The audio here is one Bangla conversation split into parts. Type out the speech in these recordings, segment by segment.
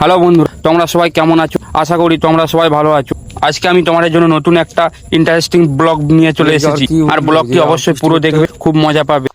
হ্যালো বন্ধুরা তোমরা সবাই কেমন আছো? আশা করি তোমরা সবাই ভালো আছো। আজকে আমি তোমাদের জন্য নতুন একটা ইন্টারেস্টিং ব্লগ নিয়ে চলে এসেছি। আর ব্লগটি অবশ্যই পুরো দেখবে খুব মজা পাবে।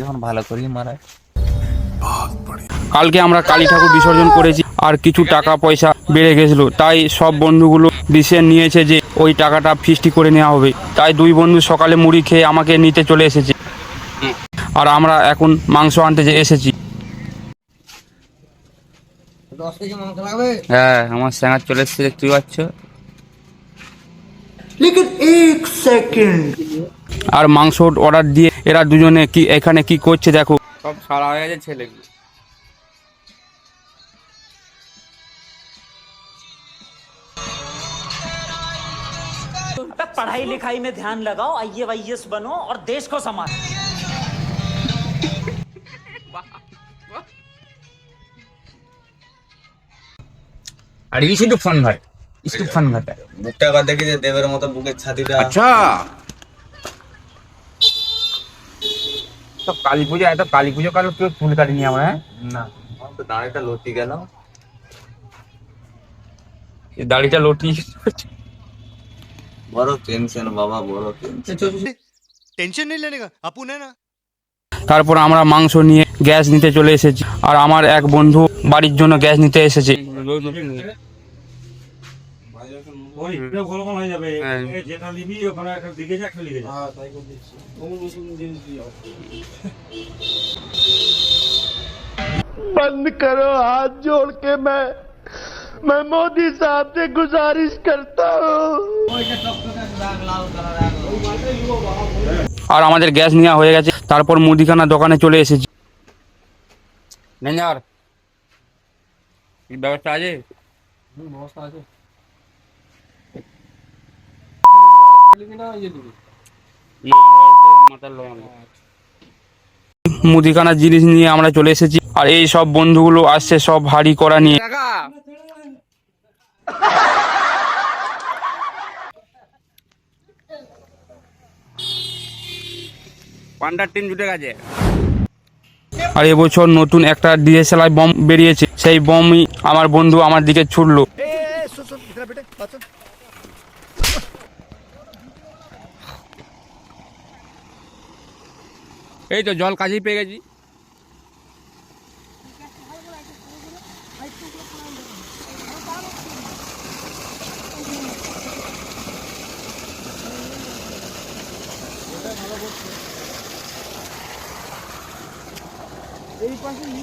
যখন ভালো কালকে আমরা কালী ঠাকুর বিসর্জন করেছি আর কিছু টাকা পয়সা বেড়ে গেছিল। তাই সব বন্ধুগুলো ডিসিশন নিয়েছে যে ওই টাকাটা ফিস্টি করে নেওয়া হবে। তাই দুই বন্ধু সকালে মুড়ি খেয়ে আমাকে নিতে চলে এসেছে। আর আমরা এখন মাংস আনতে যে এসেছি। হ্যাঁ আমার স্যাঙার চলে এসেছে দেখতে পাচ্ছ लेकिन एक सेकंड আর মাংস অর্ডার দিয়ে এরা দুজনে কি এখানে কি করছে দেখো সব সারা হয়ে গেছে ছেলেগুলো तब पढ़ाई लिखाई में ध्यान लगाओ आई वाई बनो और देश को संभालो ফান ভাই ফান ভাই বুকটা দেখি যে দেবের মতো ছাতিটা। আচ্ছা। তো কালী পূজা কালী কাটিনি আমরা হ্যাঁ? না তো দাঁড়িটা গেল লটি বড় টেনশন বাবা বড় টেনশন টেনশন আপু না না। তারপর আমরা মাংস নিয়ে গ্যাস নিতে চলে এসেছি। আর আমার এক বন্ধু বাড়ির জন্য গ্যাস নিতে এসেছে। যেটা নিবি ওখানে একটা দিকে যা একটা লিখে যা बंद करो हाथ जोड़ के मैं मैं मोदी साहब से गुजारिश करता हूँ আর আমাদের গ্যাস নেওয়া হয়ে গেছে তারপর মুদিখানা দোকানে চলে এসেছি নেঞ্জার কি ব্যবস্থা আছে মুদিখানা জিনিস নিয়ে আমরা চলে এসেছি আর এই সব বন্ধুগুলো আসছে সব হাড়ি করা নিয়ে। পান্ডার টিম জুটে গেছে। আর এবছর নতুন একটা ডিএসএলআই বম বেরিয়েছে সেই বমই আমার বন্ধু আমার দিকে ছুটলো এই তো জল কাছেই পেয়ে গেছি।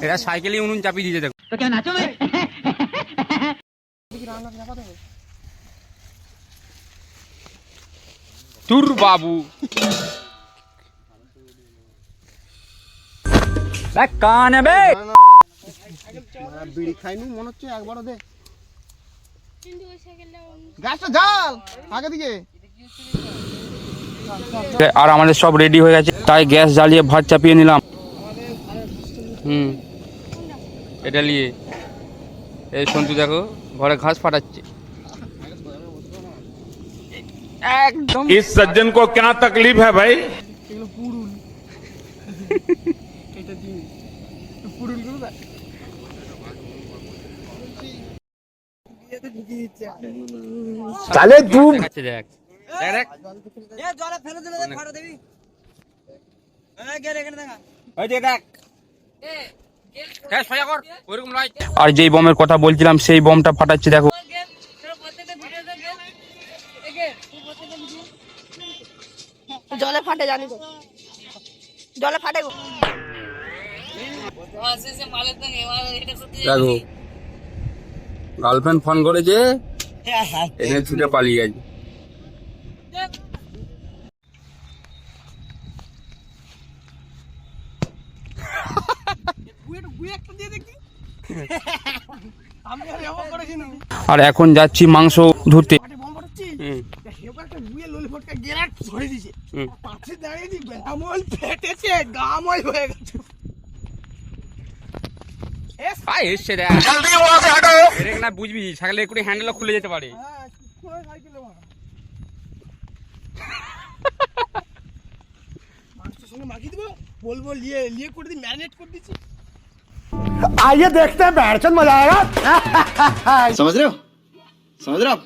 এটা সাইকেলই উনুন চাপিয়ে দিয়েছে দেখো। তুর বাবু। কান বে বিড়ি খাইনু মনে হচ্ছে একবারও দে গ্যাসটা জাল আগে দিকে আর আমাদের সব রেডি হয়ে গেছে তাই গ্যাস জ্বালিয়ে ভাত চাপিয়ে নিলাম হুম এটা নিয়ে এই সন্তু দেখো ঘরে ঘাস ফাটাচ্ছে একদম इस सज्जन को क्या तकलीफ है भाई তাহলে দেখ। আর যেই বমের কথা বলছিলাম সেই বোমটা ফাটাচ্ছে দেখো। জলে ফাটে জানি জলে ফাটে দেখো গার্লফ্রেন্ড ফোন করেছে এনে ছুটে পালিয়ে গেছে। আর এখন যাচ্ছি মাংস ধুতে বম ফাটাচ্ছি হুম, এবার একটা বুয়ে ললি ফটকা গেরাট ধরে দিছে হুম। পাশে দাঁড়িয়ে দি গামল ফেটেছে গামল হয়ে গেছে আয় এসছে দেখ এরে না বুঝবি ছাগলে একটু হ্যান্ডেলও খুলে যেতে পারে হ্যাঁ কোথায় সাইকেলে মারা মাংসের সঙ্গে মাখিয়ে দেবো বলবো লিয়ে লিয়ে করে দিই ম্যারিনেট করে দিচ্ছি आइए देखते हैं बैठचंद मजा आएगा समझ रहे हो समझ रहे हो आप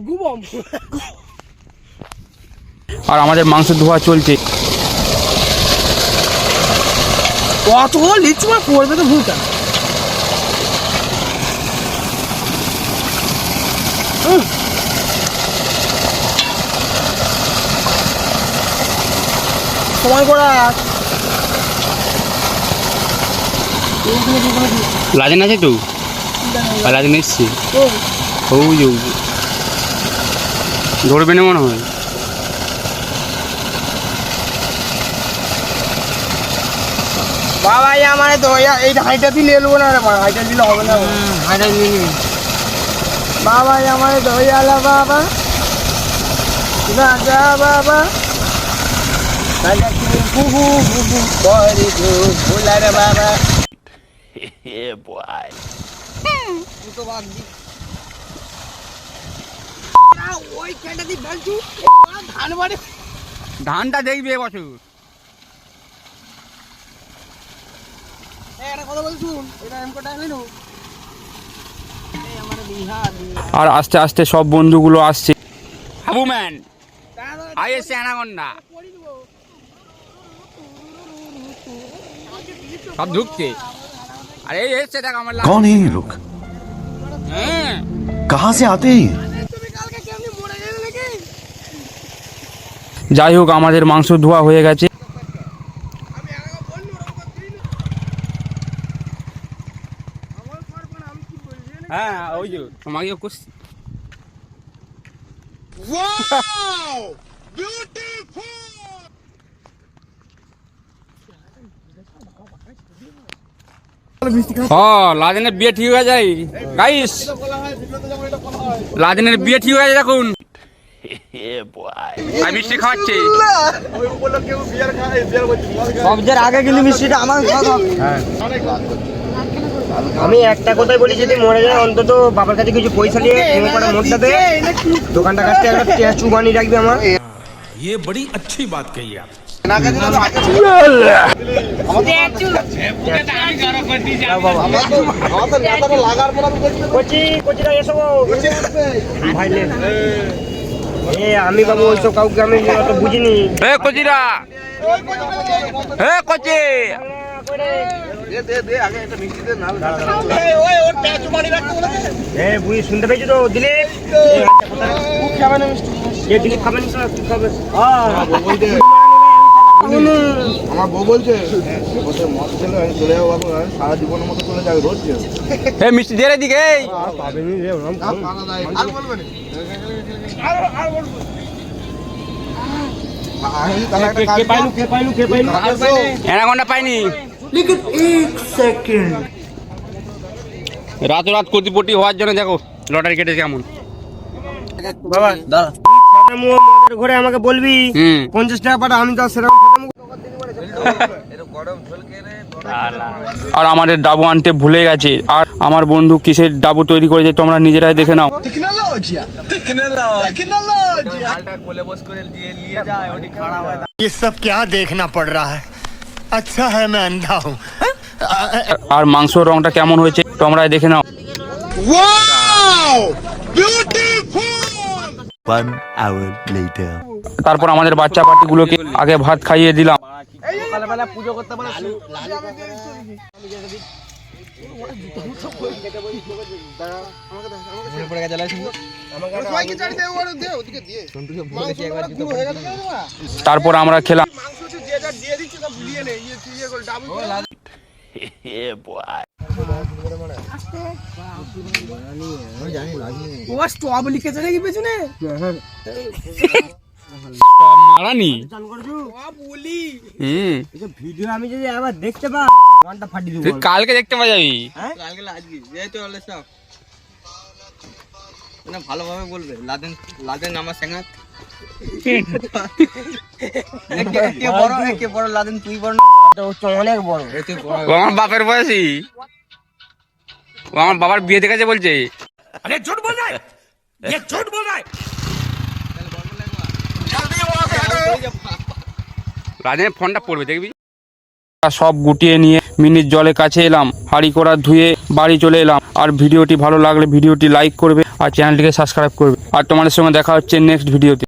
ঘুমম আর আমাদের মাংস ধোয়া চলছে। কত লিচু আর পড়বে তো ভুলটা সময় করা লাজেন আছে তো? লাজেন এসছে। ও। ধরবে না মনে হয়? বাবা আমার দয়া এই হাইটা দিলে এলবো না রে বাবা হাইটা দিলে হবে না হাইটা দিলে বাবা আমার দয়ালা বাবা। রাজা বাবা। ভোলার বাবা। তো ধানটা দেখবি এবছর এই একটা কথা বলছু এটা এমকো টাইম হইল এই আমার বিহার বিহার আর আস্তে আস্তে সব বন্ধুগুলো আসছে হাবু ম্যান আই এসছে অ্যানাকন্ডা সব ঢুকছে আরে এই এসছে দেখ আমার कौन है ये लोग হ্যাঁ कहाँ से आते हैं ये তুমি কালকে কেমনি মরে গেলে নাকি যাই হোক আমাদের মাংস ধোয়া হয়ে গেছে যে তোমাকে করছি ও লাদেনের বিয়ে ঠিক হয়ে যায় গাইস লাদেনের বিয়ে ঠিক হয়ে যায় দেখুন মিষ্টি খাওয়াচ্ছে সবচেয়ে আগে কিন্তু মিষ্টিটা আমার খাওয়া আমি একটা কথাই বলি যদি মরে যায় অন্তত বাবার কাছে কিছু পয়সা নিয়ে কোনো করে মোটটা দে দোকানটা কাছে একটা স্ট্যাচু বানিয়ে রাখবি আমার ये बड़ी अच्छी बात कही आप কচি কচিরা এসো ভাই লে। এ আমি বাবু ওইসব কাউকে আমি অত বুঝিনি এ কচিরা এ কচি এ বুঝি শুনতে পেয়েছি তো দিলীপ? আমার বউ বলছে মদ খেলে আমি চলে যাব সারা জীবনের মতো চলে যাবে রোজ মিষ্টি দিয়ে দিকে এই। আর বলবে না তাহলে একটা কাজ পাইলু কে পাইলু কে পাইলু অ্যানাকন্ডা পাইনি রাত রাত কোটিপটি হওয়ার জন্য দেখো লটারি কেটেছে কেমন বাবা দাদা মদের ঘরে আমাকে বলবি হুম পঞ্চাশ টাকা পাঠা আমি তো সেরকম খতম আর আমাদের ডাবু আনতে ভুলে গেছে আর আমার বন্ধু কিসের ডাবু তৈরি করেছে তোমরা নিজেরাই দেখে নাও মালটা কোলে বস করে দিয়ে নিয়ে যায় ওটি খাড়া হয় ये सब क्या देखना पड़ रहा है আচ্ছা হ্যাঁ ম্যান দাও আর মাংসর রংটা কেমন হয়েছে? তোমরা দেখে নাও। তারপর আমাদের বাচ্চা পাটিগুলোকে আগে ভাত খাইয়ে দিলাম। তারপর আমরা খেলাম। ইয়ে ইয়ে করে ডাবল করে? ও স্টপ লিখেছে নাকি পেছনে? মারানি? ভিডিও আমি যদি আবার দেখতে পা ঘণ্টা ফাটি দেবো। তুই কালকে দেখতে পাওয়া যাবি? কালকে আজকে। এই তো হলে ভালোভাবে বলবে লাদেন লাদেন আমার সেঙ্গাত কে বড় কে বড় লাদেন তুই বড় না হচ্ছে অনেক বড় এ তুই বড় ও আমার বাপের বয়সী ও আমার বাবার বিয়ে দেখেছে বলছে अरे झूठ बोल रहा है ये झूठ बोल रहा है জলদি রাজনের ফোনটা পড়বে দেখবি সব গুটিয়ে নিয়ে মিনিট জলের কাছে এলাম হাঁড়ি করা ধুয়ে বাড়ি চলে এলাম আর ভিডিওটি ভালো লাগলে ভিডিওটি লাইক করবে আর চ্যানেলটিকে সাবস্ক্রাইব করবে আর তোমাদের সঙ্গে দেখা হচ্ছে নেক্সট ভিডিওতে